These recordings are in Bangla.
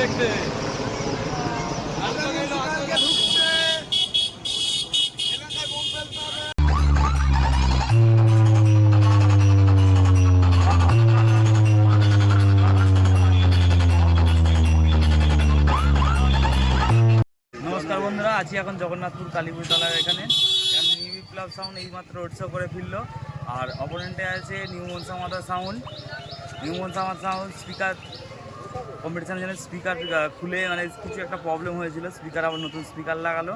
দেখতে। নমস্কার বন্ধুরা, আছি এখন জগন্নাথপুর কালীপুর তলার এখানে। নিউ বিপ্লব সাউন্ড এইমাত্র রোড শো করে ফিরলো। আর অপোনেন্টে আছে new Manasamata sound new Manasamata sound speaker কম্পিটিশনের জন্য স্পিকার খুলে মানে কিছু একটা প্রবলেম হয়েছিল স্পিকার আবার নতুন স্পিকার লাগালো।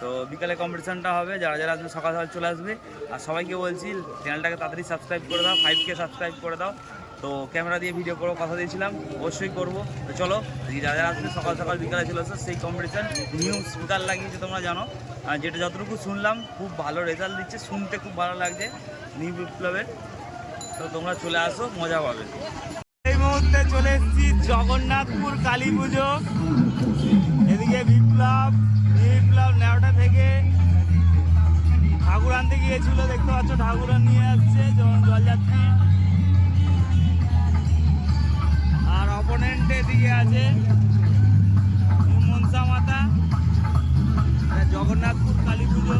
তো বিকালে কম্পিটিশনটা হবে, যারা যারা আসবে সকাল সকাল চলে আসবে। আর সবাইকে বলছি চ্যানেলটাকে তাড়াতাড়ি সাবস্ক্রাইব করে দাও ফাইভকে সাবস্ক্রাইব করে দাও। তো ক্যামেরা দিয়ে ভিডিও করব কথা দিয়েছিলাম, অবশ্যই করব। তো চলো যারা যারা আসবে সকাল সকাল বিকালে চলে আসো সেই কম্পিটিশন নিউ স্পিকার লাগিয়েছে তোমরা জানো। আর যেটা যতটুকু শুনলাম, খুব ভালো রেজাল্ট দিচ্ছে, শুনতে খুব ভালো লাগছে নিউ বিপ্লবের। তো তোমরা চলে আসো, মজা পাবে। মুহূর্তে চলে এসেছি জগন্নাথপুর কালী পুজো। এদিকে বিপ্লব বিপ্লব নেওয়াটা থেকে ঠাকুর আনতে গিয়েছিল, দেখতে পাচ্ছ ঠাকুর নিয়ে আসছে যেমন জলযাত্রী। আর অপোনেন্টে দিকে আছে মনসা মাতা। জগন্নাথপুর কালী পুজো।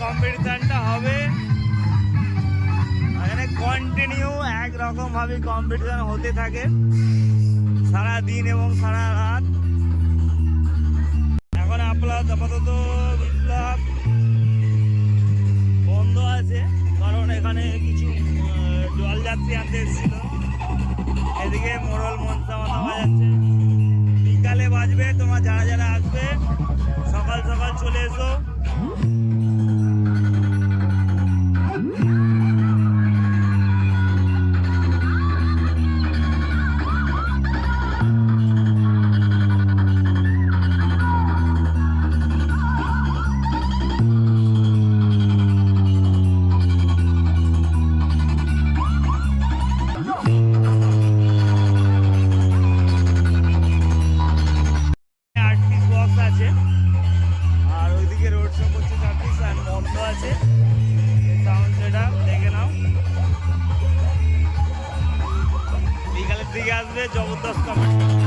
কম্পিটিশনটা হবে। এখানে কন্টিনিউ একরকম ভাবে কম্পিটিশন হতে থাকে। সারা দিন এবং সারা রাত। এখন আপাতত আপাতত বিপ্লব বন্ধ আছে, কারণ এখানে কিছু জলযাত্রী আনতে এসেছিল। এদিকে মোড়ল মনসা মাথা বাজাচ্ছে। বিকালে বাজবে, তোমরা যারা যারা আসবে, সকাল সকাল চলে এসো। আছে। আর ওইদিকে রোড শো করছে চার আর আছে। সাউন্ড সেটা, দেখে নাও। বিকালের দিকে আসবে জবরদস্ত কমেন্ট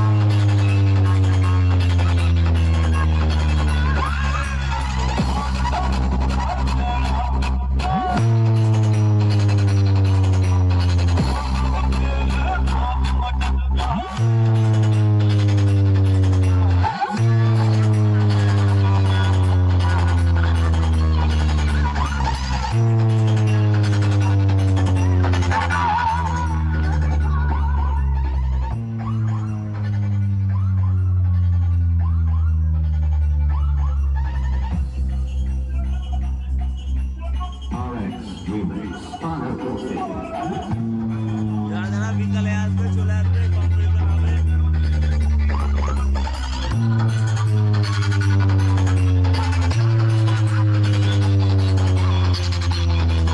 どうして。